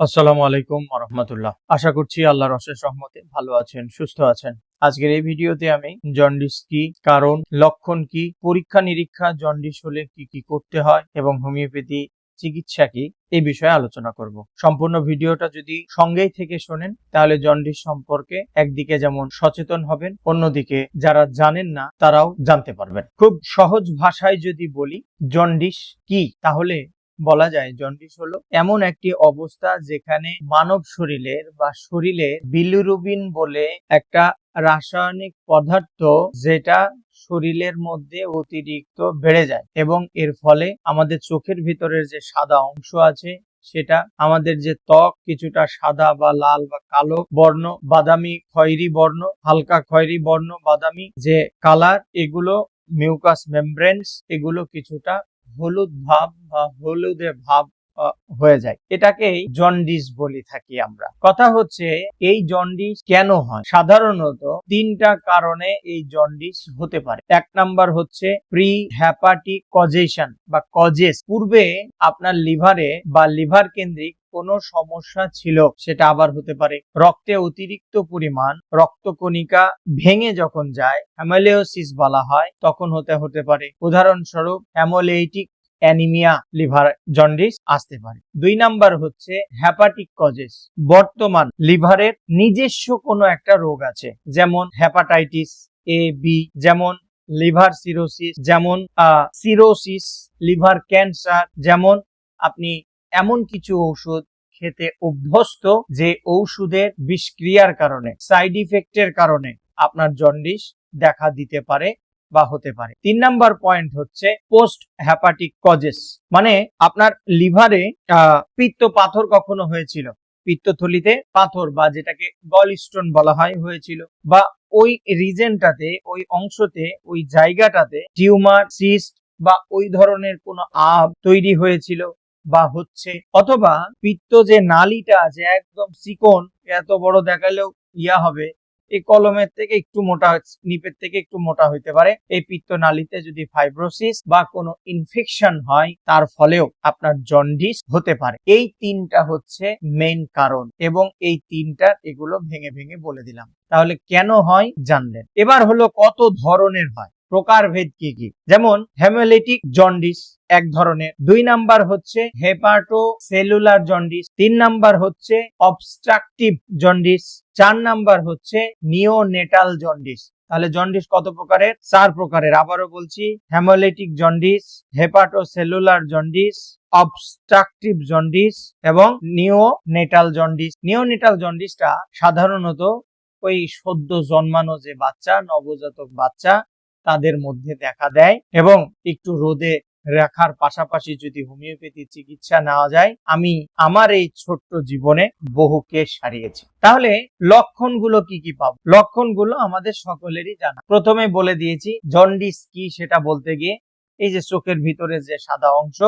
আসসালামু আলাইকুম রহমতুল্লাহ আশা করছি আল্লাহর অশেষ রহমতে ভালো আছেন, সুস্থ আছেন। আজকের এই ভিডিওতে আমি জন্ডিস কি, কারণ, লক্ষণ কি, পরীক্ষা নিরীক্ষা, জন্ডিস হলে কি কি করতে হয় এবং হোমিওপ্যাথি চিকিৎসা কি, এই বিষয়ে আলোচনা করব। সম্পূর্ণ ভিডিওটা যদি সঙ্গেই থেকে শোনেন, তাহলে জন্ডিস সম্পর্কে একদিকে যেমন সচেতন হবেন, অন্যদিকে যারা জানেন না, তারাও জানতে পারবেন। খুব সহজ ভাষায় যদি বলি, জন্ডিস কি? তাহলে বলা যায় জন্ডিস হলো এমন একটি অবস্থা যেখানে মানব শরীরের বা শরীরে বিলিরুবিন বলে একটা রাসায়নিক পদার্থ যেটা শরীরের মধ্যে অতিরিক্ত বেড়ে যায় এবং এর ফলে আমাদের চোখের ভিতরের যে সাদা অংশ আছে সেটা আমাদের যে ত্বক কিছুটা সাদা বা লাল বা কালো বর্ণ, বাদামি খয়েরি বর্ণ, হালকা খয়েরি বর্ণ, বাদামি যে কালার এগুলো মিউকাস মেমব্রেনস এগুলো কিছুটা হলুদ ভাব বা হলুদে ভাব হয়ে যায়। এটাকেই জন্ডিস বলি থাকি আমরা। কথা হচ্ছে, এই জন্ডিস কেন হয়? সাধারণত তিনটা কারণে এই জন্ডিস হতে পারে। এক নাম্বার হচ্ছে প্রি হ্যাপাটিক কজেশন বা কজেস পূর্বে আপনার লিভারে বা লিভার কেন্দ্রিক কোনো সমস্যা ছিল, সেটা আবার হতে পারে। রক্তে অতিরিক্ত পরিমাণ রক্তকণিকা ভেঙে যখন যায় হ্যামালিওসিস বলা হয়, তখন হতে হতে পারে। উদাহরণস্বরূপ হ্যামোলেইটিক অ্যানিমিয়া, লিভার জন্ডিস আসতে পারে। দুই নাম্বার হচ্ছে হ্যাপাটিক কজেস। বর্তমান লিভারের নিজস্ব কোনো একটা রোগ আছে, যেমন হ্যাপাটাইটিস এ, বি, যেমন লিভার সিরোসিস, যেমন সিরোসিস, লিভার ক্যান্সার, যেমন আপনি এমন কিছু ঔষধ খেতে অভ্যস্ত যে ঔষধের বিষক্রিয়ার কারণে সাইড ইফেক্টের কারণে আপনার জন্ডিস দেখা দিতে পারে বা হতে পারে। তিন নাম্বার পয়েন্ট হচ্ছে পোস্ট হ্যাপাটিক কজেস মানে আপনার লিভারে পিত্ত পাথর কখনো হয়েছিল? পিত্তথলিতে পাথর বা যেটাকে গল স্টোন বলা হয়, হয়েছিল। বা ওই রিজনটাতে ওই অংশতে, ওই জায়গাটাতে টিউমার সিস্ট বা ওই ধরনের কোনো আব তৈরি হয়েছিল। বা হচ্ছে, অথবা পিত্ত যে নালীটা আছে একদম চিকন এত বড় দেখালেও ইয়া হবে, এই কলমের থেকে একটু মোটা, নিপের থেকে একটু মোটা হইতে পারে। এই পিত্ত নালীতে যদি ফাইব্রোসিস বা কোনো ইনফেকশন হয়, তার ফলেও আপনার জন্ডিস হতে পারে। এই তিনটা হচ্ছে মেইন কারণ এবং এই তিনটা এগুলো ভেঙে ভেঙে বলে দিলাম। তাহলে কেন হয়? জানলেন। এবার হলো কত ধরনের হয়? প্রকারভেদ কি কি? যেমন, হেমোলিটিক জন্ডিস এক ধরনের, দুই নাম্বার হচ্ছে হেপাটো সেলুলার জন্ডিস, তিন নাম্বার হচ্ছে অবস্ট্রাকটিভ জন্ডিস, চার নাম্বার হচ্ছে নিওনেটাল জন্ডিস। তাহলে জন্ডিস কত প্রকারের? চার প্রকারের। আবারও বলছি, hemolytic jaundice hepatocellular jaundice, obstructive jaundice এবং নিওনেটাল জন্ডিস। নিওনেটাল জন্ডিসটা সাধারণত ওই সদ্য জন্মানো যে বাচ্চা, নবজাতক বাচ্চা তাদের মধ্যে দেখা দেয় এবং একটু রোদে রাখার পাশাপাশি যদি হোমিওপ্যাথি চিকিৎসা নেওয়া যায়, আমি আমার এই ছোট্ট জীবনে বহু কেস সারিয়েছি তাহলে লক্ষণগুলো কি কি পাবো? লক্ষণগুলো আমাদের সকলেরই জানা। প্রথমে বলে দিয়েছি, জন্ডিস কি সেটা বলতে গিয়ে, এই যে চোখের ভিতরে যে সাদা অংশ,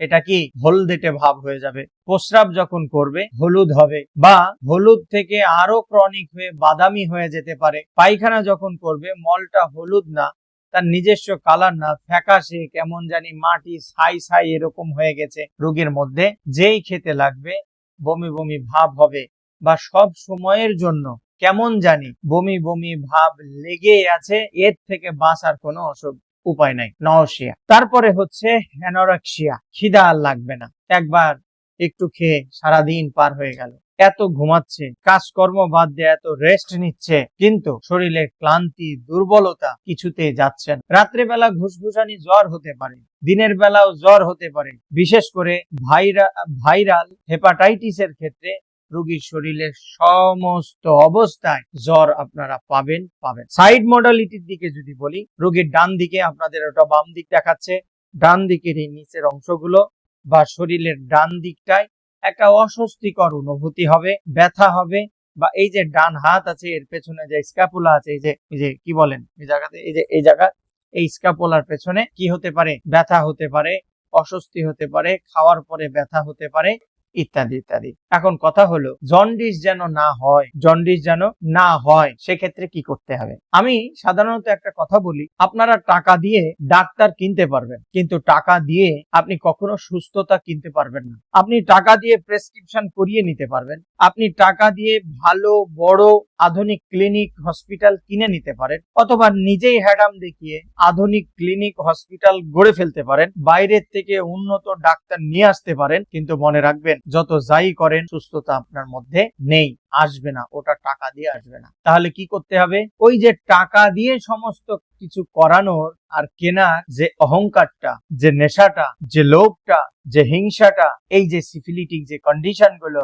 এটা কি হলদেটে ভাব হয়ে যাবে। প্রস্রাব যখন করবে, হলুদ হবে বা হলুদ থেকে আরও ক্রনিক হয়ে বাদামি হয়ে যেতে পারে। পায়খানা যখন করবে, মলটা হলুদ না তার নিজস্ব কালার না, ফ্যাকাশে কেমন জানি মাটি ছাই ছাই এরকম হয়ে গেছে রোগীর মধ্যে। যেই খেতে লাগবে, বমি বমি ভাব হবে বা সব সময়ের জন্য কেমন জানি বমি বমি ভাব লেগে আছে, এর থেকে বাঁচার কোনো অসুখ উপায় নাই নওশিয়া তারপরে হচ্ছে অ্যানোরেক্সিয়া খিদা আর লাগবে না। একবার একটু খেয়ে সারাদিন পার হয়ে গেল। এত ঘুমাচ্ছে, কাজকর্ম বাদ দিয়ে এত রেস্ট নিচ্ছে, কিন্তু শরীরের ক্লান্তি, দুর্বলতা কিছুতে যাচ্ছে রাত্রেবেলা ঘুসঘুসানি জ্বর হতে পারে, দিনের বেলাও জ্বর হতে পারে। বিশেষ করে ভাইরা, ভাইরাল হেপাটাইটিসের ক্ষেত্রে রোগীর শরীরের সমস্ত অবস্থায় জ্বর আপনারা পাবেন পাবেন। সাইড মডালিটির দিকে যদি বলি, রোগীর ডান দিকে আপনাদের ওটা বাম দিক দেখাচ্ছে। ডান দিকের এই নিচের অংশগুলো বা শরীরের ডান দিকটায় একটা অস্বস্তিকর অনুভূতি হবে, ব্যথা হবে, বা এই যে ডান হাত আছে, এর পেছনে যে স্ক্যাপুলা আছে, এই যে এই যে, কি বলেন? এই জায়গাতে, এই যে, এই জায়গা, এই স্ক্যাপুলার পেছনে কি হতে পারে? ব্যথা হতে পারে, অস্বস্তি হতে পারে, খাওয়ার পরে ব্যথা হতে পারে ইত্যাদি ইত্যাদি। এখন কথা হলো, জন্ডিস যেন না হয়, জন্ডিস যেন না হয়, সেক্ষেত্রে কি করতে হবে? আমি সাধারণত একটা কথা বলি, আপনারা টাকা দিয়ে ডাক্তার কিনতে পারবেন, কিন্তু টাকা দিয়ে আপনি কখনো সুস্থতা কিনতে পারবেন না। আপনি টাকা দিয়ে প্রেসক্রিপশন করিয়ে নিতে পারবেন, আপনি টাকা দিয়ে ভালো, বড়, আধুনিক ক্লিনিক, হসপিটাল কিনে নিতে পারেন, অথবা নিজেই হ্যাডাম দেখিয়ে আধুনিক ক্লিনিক, হসপিটাল গড়ে ফেলতে পারেন, বাইরের থেকে উন্নত ডাক্তার নিয়ে আসতে পারেন, কিন্তু মনে রাখবেন যত যাই করেন, সুস্থতা আপনার মধ্যে নেই। আসবে না, ওটা টাকা দিয়ে আসবে না। তাহলে কি করতে হবে? ওই যে টাকা দিয়ে সমস্ত কিছু করানোর আর কেনার যে অহংকারটা, যে নেশাটা, যে লোভটা, যে হিংসাটা, এই যে সিফিলিটিক যে কন্ডিশনগুলো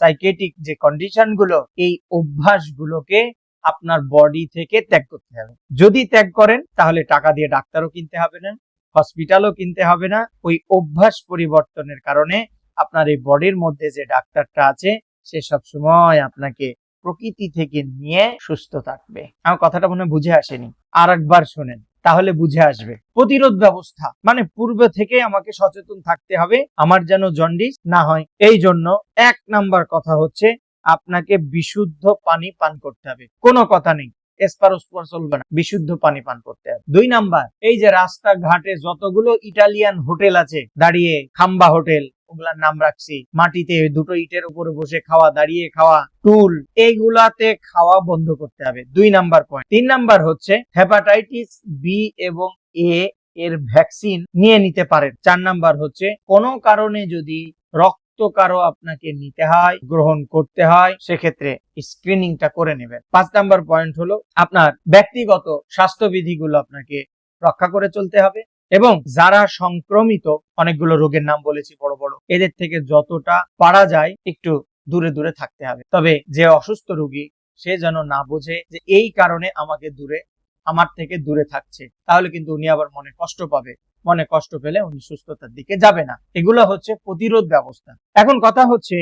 সাইকেটিক যে কন্ডিশনগুলো এই অভ্যাস গুলোকে আপনার বডি থেকে ত্যাগ করতে হবে। যদি ত্যাগ করেন, তাহলে টাকা দিয়ে ডাক্তারও কিনতে হবে না হসপিটালও কিনতে হবে না। ওই অভ্যাস পরিবর্তনের কারণে আপনার এই বডির মধ্যে যে ডাক্তারটা আছে, সে সব সময় আপনাকে প্রকৃতি থেকে নিয়ে সুস্থ থাকবে। আমার কথাটা মনে বুঝে আসেনি। আর একবার শোনেন, তাহলে বুঝে আসবে। প্রতিরোধ ব্যবস্থা মানে পূর্বে থেকে আমাকে সচেতন থাকতে হবে, আমার যেন জন্ডিস না হয়। এই জন্য এক নাম্বার কথা হচ্ছে, আপনাকে বিশুদ্ধ পানি পান করতে হবে। কোনো কথা নেই, এসপারোস্পর চলবে না, বিশুদ্ধ পানি পান করতে হবে। দুই নাম্বার, এই যে রাস্তা ঘাটে যতগুলো ইটালিয়ান হোটেল আছে, দাঁড়িয়ে খাম্বা হোটেল ওগুলার নাম রাখছি। মাটিতে দুটো ইটের উপরে বসে খাওয়া, দাঁড়িয়ে খাওয়া, টুল, এইগুলাতে খাওয়া বন্ধ করতে হবে। দুই নাম্বার পয়েন্ট তিন নাম্বার হচ্ছে হেপাটাইটিস বি এবং এ এর ভ্যাকসিন নিয়ে নিতে পারেন। চার নাম্বার হচ্ছে কোনো কারণে যদি রক্ত কারও আপনাকে নিতে হয়, গ্রহণ করতে হয়, সেক্ষেত্রে স্ক্রিনিংটা করে নেবেন। পাঁচ নাম্বার পয়েন্ট হলো আপনার ব্যক্তিগত স্বাস্থ্যবিধিগুলো আপনাকে রক্ষা করে চলতে হবে। এবং যারা সংক্রমিত, অনেকগুলো রোগের নাম বলেছি বড় বড়, এদের থেকে যতটা পারা যায় একটু দূরে দূরে থাকতে হবে। তবে যে অসুস্থ রোগী, সে যেন না বোঝে যে এই কারণে আমাকে দূরে, আমার থেকে দূরে থাকছে, তাহলে কিন্তু উনি আবার মনে কষ্ট পাবে। মনে কষ্ট পেলে উনি সুস্থতার দিকে যাবে না। এগুলো হচ্ছে প্রতিরোধ ব্যবস্থা। এখন কথা হচ্ছে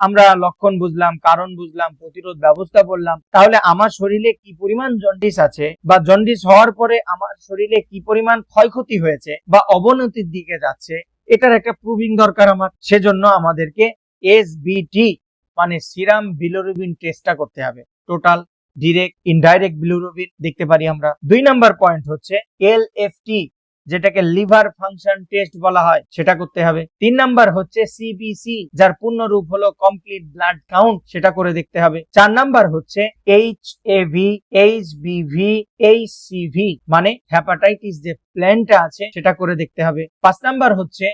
আমরা লক্ষণ বুঝলাম, কারণ বুঝলাম, প্রতিরোধ ব্যবস্থা বললাম, তাহলে আমার শরীরে কি পরিমাণ জন্ডিস আছে বা জন্ডিস হওয়ার পরে আমার শরীরে কি পরিমাণ ক্ষয়ক্ষতি হয়েছে বা অবনতির দিকে যাচ্ছে, এটার একটা প্রুভিং দরকার আমার। সেজন্য আমাদেরকে এস এসবিটি মানে সিরাম বিলোরুবিন টেস্টটা করতে হবে। টোটাল ডিরেক্ট ইনডাইরেক্ট বিলোরুবিন দেখতে পারি আমরা। দুই নাম্বার পয়েন্ট হচ্ছে এলএফটি যেটাকে লিভার ফাংশন টেস্ট বলা হয়, সেটা করতে হবে। তিন নাম্বার হচ্ছে সিবিসি যার পূর্ণ রূপ হলো কমপ্লিট ব্লাড কাউন্ট সেটা করে দেখতে হবে। চার নাম্বার হচ্ছে H AV H BV H CV মানে হ্যাপাটাইটিস যে প্ল্যানটা আছে, সেটা করে দেখতে হবে। পাঁচ নাম্বার হচ্ছে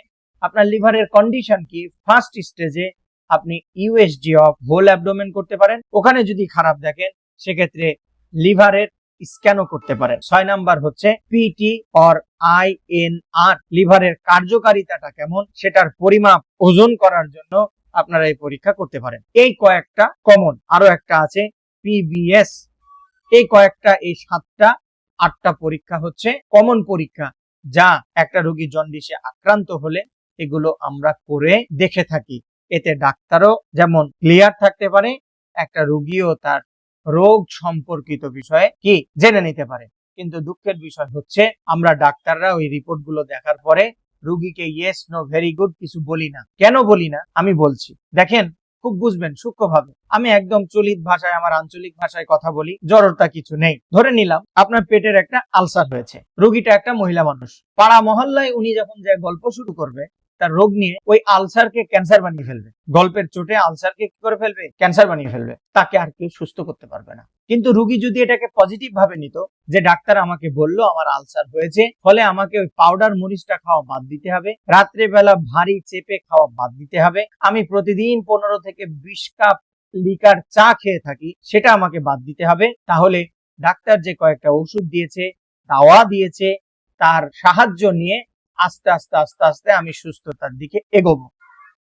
আপনার লিভারের কন্ডিশন কি? ফার্স্ট স্টেজে আপনি ইউএসডি অফ হোল অ্যাবডোমেন করতে পারেন। ওখানে যদি খারাপ দেখেন, সেক্ষেত্রে লিভারের স্ক্যানও করতে পারেন। ছয় নাম্বার হচ্ছে PT or I N R লিভারের কার্যকারিতাটা কেমন? সেটার পরিমাপ, ওজন করার জন্য আপনারা এই পরীক্ষা করতে পারেন। এই কয়েকটা কমন আরও একটা আছে পিবিএস এই কয়েকটা, এই সাতটা, আটটা পরীক্ষা হচ্ছে কমন পরীক্ষা, যা একটা রোগী জন্ডিসে আক্রান্ত হলে এগুলো আমরা করে দেখে থাকি। এতে ডাক্তারও যেমন ক্লিয়ার থাকতে পারে, একটা রোগীও তার রোগ সম্পর্কিত বিষয়ে কি জেনে নিতে পারে। কিন্তু দুঃখের বিষয় হচ্ছে, আমরা ডাক্তাররা ওই রিপোর্টগুলো দেখার পরে রুগীকে ইয়েস নো ভেরি গুড কিছু বলি না। কেন বলি না? আমি বলছি। দেখেন, খুব বুঝবেন, সূক্ষ্মভাবে। আমি একদম চলিত ভাষায়, আমার আঞ্চলিক ভাষায় কথা বলি জড়তা কিছু নেই। ধরে নিলাম, আপনার পেটের একটা আলসার হয়েছে। রুগীটা একটা মহিলা মানুষ। পাড়া মহল্লায় উনি যখন যে গল্প শুরু করবে তার রোগ নিয়ে ওই আলসারকে ক্যান্সার বানিয়ে ফেলবে। গল্পের চোটে আলসারকে কি করে ফেলবে? ক্যান্সার বানিয়ে ফেলবে। তাকে আর কেউ সুস্থ করতে পারবে না। কিন্তু রুগী যদি এটাকে পজিটিভ ভাবে নিত, যে ডাক্তার আমাকে বলল আমার আলসার হয়েছে, ফলে আমাকে ওই পাউডার মরিচটা খাওয়া বাদ দিতে হবে রাত্রে বেলা ভারী চেপে খাওয়া বাদ দিতে হবে, আমি প্রতিদিন পনেরো থেকে বিশ কাপ লিকার চা খেয়ে থাকি, সেটা আমাকে বাদ দিতে হবে, তাহলে ডাক্তার যে কয়েকটা ওষুধ দিয়েছে, দাওয়া দিয়েছে, তার সাহায্য নিয়ে আস্তে আস্তে আস্তে আস্তে আমি সুস্থতার দিকে এগোবো।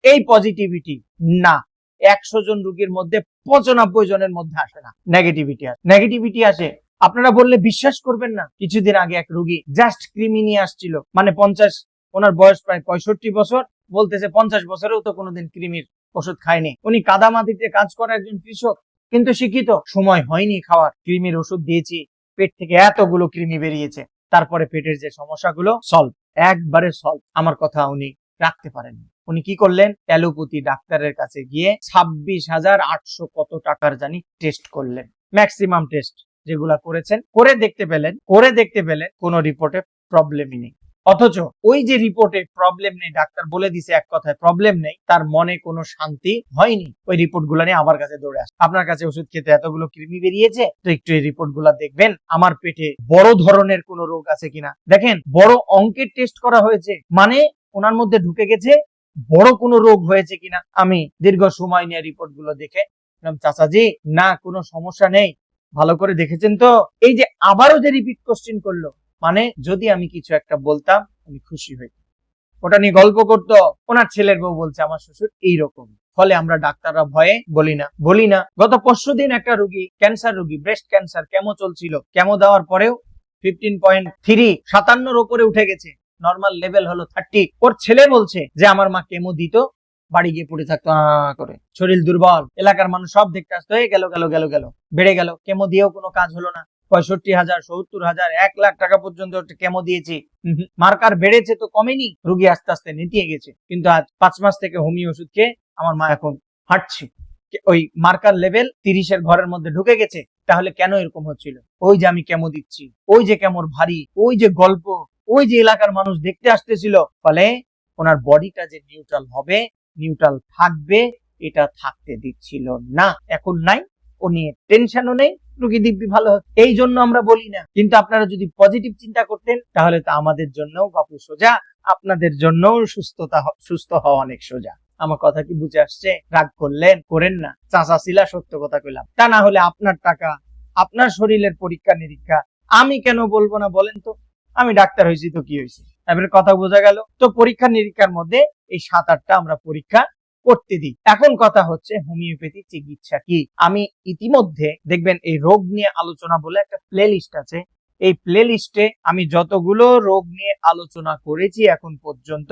এই পজিটিভিটি না। একশো জন রুগীর মধ্যে পঁচানব্বই জনের মধ্যে আসে না। নেগেটিভিটি আসে। নেগেটিভিটি আসে। আপনারা বললে বিশ্বাস করবেন না। কিছুদিন আগে এক রুগী জাস্ট ক্রিমি নিয়ে আসছিল। মানে পঞ্চাশ, ওনার বয়স প্রায় পঁয়ষট্টি বছর। বলতেছে পঞ্চাশ বছরেও তো কোনোদিন কৃমির ওষুধ খায়নি। উনি কাদা মাটিতে কাজ করা একজন কৃষক। কিন্তু শিক্ষিত। সময় হয়নি খাওয়ার। কৃমির ওষুধ দিয়েছি। পেট থেকে এতগুলো কৃমি বেরিয়েছে। তারপরে পেটের যে সমস্যাগুলো সলভ একবারে সলভ আমার কথা উনি রাখতে পারেন উনি কি করলেন? অ্যালোপ্যাথি ডাক্তারের কাছে গিয়ে ছাব্বিশ হাজার আটশো কত টাকার জানি টেস্ট করলেন। ম্যাক্সিমাম টেস্ট যেগুলা করেছেন, করে দেখতে পেলেন, করে দেখতে পেলেন কোনো রিপোর্টে প্রবলেমই নেই। অথচ ওই যে রিপোর্টে প্রবলেম নেই, ডাক্তার বলে দিছে এক কথায় প্রবলেম নেই, তার মনে কোনো শান্তি হয়নি। ওই রিপোর্টগুলা নিয়ে আমার কাছে দৌড়ে আসে আপনার কাছে ওষুধ খেতে এতগুলো কৃমি বেরিয়েছে, তো একটু এই রিপোর্টগুলা দেখবেন, আমার পেটে বড় ধরনের কোনো রোগ আছে কিনা। দেখেন, বড় অঙ্কের টেস্ট করা হয়েছে মানে ওনার মধ্যে ঢুকে গেছে, বড় কোনো রোগ হয়েছে কিনা। আমি দীর্ঘ সময় নিয়ে রিপোর্টগুলো দেখে চাচাজি, না, কোনো সমস্যা নেই। ভালো করে দেখেছেন তো? এই যে আবারও যে রিপিট কোশ্চেন করল মানে যদি আমি কিছু একটা বলতাম, আমি খুশি হইতাম। ওটা নিয়ে গল্প করতো, ওনার ছেলের বউ বলছে, আমার শ্বশুর এইরকম। ফলে আমরা ডাক্তাররা ভয়ে বলি না বলি না। গত পরশু দিন একটা রুগী ক্যান্সার রুগী ব্রেস্ট ক্যান্সার কেমো চলছিল। কেমো দেওয়ার পরেও ফিফটিন পয়েন্ট থ্রি সাতান্নর ওপরে উঠে গেছে। নর্মাল লেভেল হলো থার্টি ওর ছেলে বলছে যে, আমার মা কেমো দিত বাড়ি গিয়ে পড়ে থাকতো করে। শরীর দুর্বল, এলাকার মানুষ সব দেখতে আসতো, এই গেল গেল গেল গেল, বেড়ে গেল, কেমো দিয়েও কোনো কাজ হলো না। পঁয়ষট্টি হাজার, সত্তর হাজার, এক লাখ টাকা পর্যন্ত কেমো দিয়েছি। মার্কার বেড়েছে তো কমেনি? রুগী আস্তে আস্তে নিতিয়ে গেছে। কিন্তু আজ পাঁচ মাস থেকে হোমিও ওষুধ খেয়ে আমার মা এখন হাঁটছে। ওই মার্কার লেভেল তিরিশের ঘরের মধ্যে ঢুকে গেছে, তাহলে কেন এরকম হচ্ছিল? ওই যে আমি কেমো দিচ্ছি, ওই যে কেমন ভারী, ওই যে গল্প, ওই যে এলাকার মানুষ দেখতে আসতেছিল। ফলে ওনার বডিটা যে নিউট্রাল হবে নিউট্রাল থাকবে, এটা থাকতে দিচ্ছিল না। এখন নাই, ও নিয়ে টেনশনও নেই, রুগী দিব্যি ভালো। এই জন্য আমরা বলি না। কিন্তু আপনারা যদি পজিটিভ চিন্তা করতেন, তাহলে তো আমাদের জন্যও বাপু সোজা, আপনাদের জন্যও সুস্থতা সুস্থ হওয়া অনেক সোজা। আমার কথা কি বুঝে আসছে? রাগ করলেন, করেন না। চাচা শিলা, সত্য কথা কইলাম। তা না হলে আপনার টাকা, আপনার শরীরের পরীক্ষা নিরীক্ষা আমি কেন বলব না বলেন তো? আমি ডাক্তার হয়েছি তো কি হয়েছে? এবারে কথা বোঝা গেল। তো পরীক্ষা নিরীক্ষার মধ্যে এই সাত, আটটা আমরা পরীক্ষা করতে দিই। এখন কথা হচ্ছে হোমিওপ্যাথি চিকিৎসা কি? আমি ইতিমধ্যে দেখবেন এই রোগ নিয়ে আলোচনা বলে একটা প্লে লিস্ট আছে। এই প্লে লিস্টে আমি যতগুলো রোগ নিয়ে আলোচনা করেছি এখন পর্যন্ত,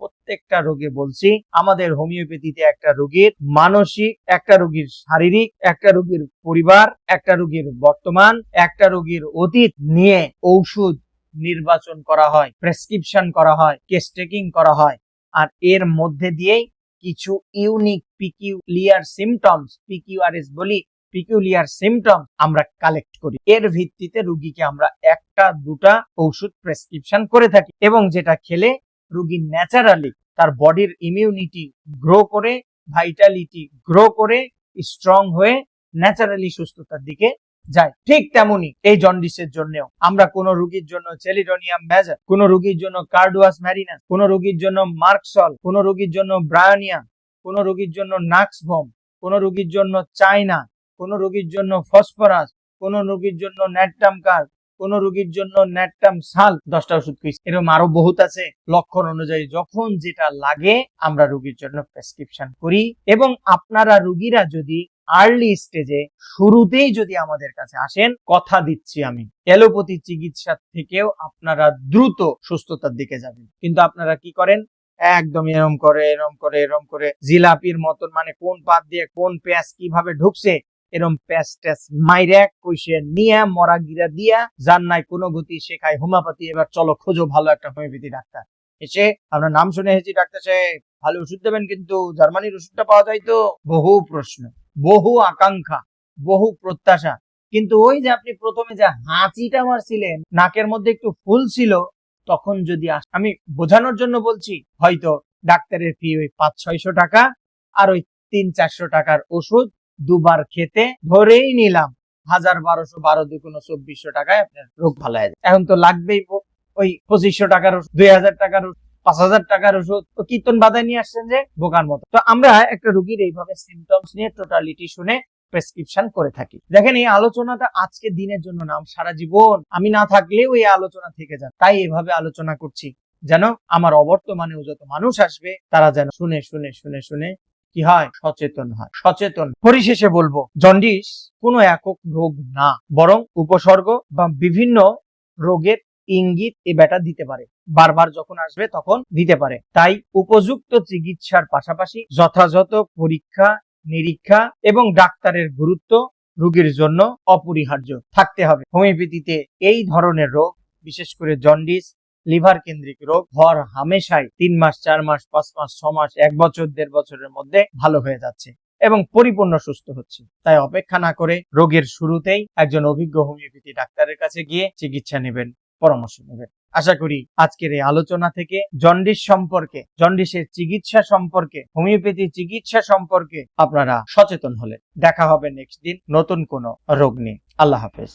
প্রত্যেকটা রোগে বলছি, আমাদের হোমিওপ্যাথিতে একটা রোগীর মানসিক, একটা রোগীর শারীরিক, একটা রোগীর পরিবার, একটা রোগীর বর্তমান, একটা রোগীর অতীত নিয়ে ঔষধ নির্বাচন করা হয় প্রেসক্রিপশন করা হয় কেস টেকিং করা হয়। আর এর মধ্যে দিয়েই কিছু ইউনিক পিকিউলিয়ার সিমটমস পিকিউআরএস বলি পিকিউলিয়ার সিমটম আমরা কালেক্ট করি। এর ভিত্তিতে রুগীকে আমরা একটা, দুটা ঔষধ প্রেসক্রিপশন করে থাকি এবং যেটা খেলে রুগী ন্যাচারালি তার বডির ইমিউনিটি গ্রো করে ভাইটালিটি গ্রো করে স্ট্রং হয়ে ন্যাচারালি সুস্থতার দিকে যায় ঠিক তেমনি এই জন্ডিসের জন্যও আমরা কোন রোগীর জন্য চেলিডোনিয়াম মেজার কোন রোগীর জন্য কার্ডুয়াস ম্যারিনাস কোন রোগীর জন্য মার্কসল কোন রোগীর জন্য ব্রায়ানিয়া কোন রোগীর জন্য নাক্স নাক্সভম কোন রোগীর জন্য চাইনা কোন রোগীর জন্য ফসফরাস কোন রোগীর জন্য ন্যাট্টাম কার কোন রোগীর জন্য ন্যাট্টাম সাল দশটা ওষুধ খাইছি এরকম আরও বহুত আছে লক্ষণ অনুযায়ী যখন যেটা লাগে আমরা রোগীর জন্য প্রেসক্রিপশন করি এবং আপনারা রোগীরা যদি আর্লি স্টেজে শুরুতেই যদি আমাদের কাছে আসেন, কথা দিচ্ছি আমি। এলোপ্যাথি চিকিৎসা থেকেও আপনারা দ্রুত সুস্থতার দিকে যাবেন। কিন্তু আপনারা কি করেন? একদম এরম করে এরম করে এরম করে জিলাপির মতন মানে কোন পাত দিয়ে কোন প্যাঁচ কীভাবে ঢুকছে, এরম প্যাঁচ ট্যাচ মাইরে কইসে নিয়ে, মরা গিরা দিয়া, যার নাই কোনো গতি শেখায় হোমিওপ্যাথি, এবার চলো খোঁজো ভালো একটা হোমিওপ্যাথি ডাক্তার। এসে আমরা নাম শুনে এসেছি ডাক্তার সাহেব, ভালো ওষুধ দেবেন কিন্তু জার্মানির ওষুধটা পাওয়া যায় তো? বহু প্রশ্ন। বহু আকাঙ্ক্ষা, বহু প্রত্যাশা। কিন্তু ওই যে আপনি প্রথমে যে হাঁচিটা মারছিলেন, নাকের মধ্যে একটু ফুল ছিল, তখন যদি আমি বোঝানোর জন্য বলছি, হয়তো ডাক্তারের ফি ওই পাঁচ ছয়শো টাকা আর ওই তিন চারশো টাকার ওষুধ দুবার খেতে ধরেই নিলাম। হাজার বারোশো বারো দুগুণ চব্বিশশো টাকায় আপনার রোগ ভালো হয়ে এখন তো লাগবেই ওই পঁচিশশো টাকার দুই হাজার টাকার পাঁচ হাজার টাকার ওষুধ। তো কীর্তন বাধায় নিয়ে আসছেন যে বোকার মতো। তো আমরা একটা রুগীর এইভাবে সিমটমস নিয়ে টোটালিটি শুনে প্রেসক্রিপশন করে থাকি। দেখেন, এই আলোচনাটা আজকে দিনের জন্য নাম সারা জীবন। আমি না থাকলেও এই আলোচনা থেকে যান তাই এভাবে আলোচনা করছি। যেন আমার অবর্তমানেও যত মানুষ আসবে, তারা যেন শুনে শুনে শুনে শুনে কি হয়? সচেতন হয়। সচেতন। পরিশেষে বলব জন্ডিস কোনো একক রোগ না। বরং উপসর্গ বা বিভিন্ন রোগের ইঙ্গিত এ ব্যাটা দিতে পারে। বারবার যখন আসবে তখন দিতে পারে। তাই উপযুক্ত চিকিৎসার পাশাপাশি যথাযথ পরীক্ষা, নিরীক্ষা এবং ডাক্তারের গুরুত্ব রোগীর জন্য অপরিহার্য থাকতে হবে। হোমিওপ্যাথিতে এই ধরনের রোগ, বিশেষ করে জন্ডিস, লিভার কেন্দ্রিক রোগ, হর হামেশাই তিন মাস, চার মাস, পাঁচ মাস, ছ মাস, এক বছর, দেড় বছরের মধ্যে ভালো হয়ে যাচ্ছে এবং পরিপূর্ণ সুস্থ হচ্ছে। তাই অপেক্ষা না করে রোগের শুরুতেই একজন অভিজ্ঞ হোমিওপ্যাথি ডাক্তারের কাছে গিয়ে চিকিৎসা নেবেন। পরামর্শ নেবেন আশা করি আজকের এই আলোচনা থেকে জন্ডিস সম্পর্কে, জন্ডিসের চিকিৎসা সম্পর্কে, হোমিওপ্যাথি চিকিৎসা সম্পর্কে আপনারা সচেতন হলেন দেখা হবে নেক্সট দিন নতুন কোনো রোগ নিয়ে। আল্লাহ হাফেজ।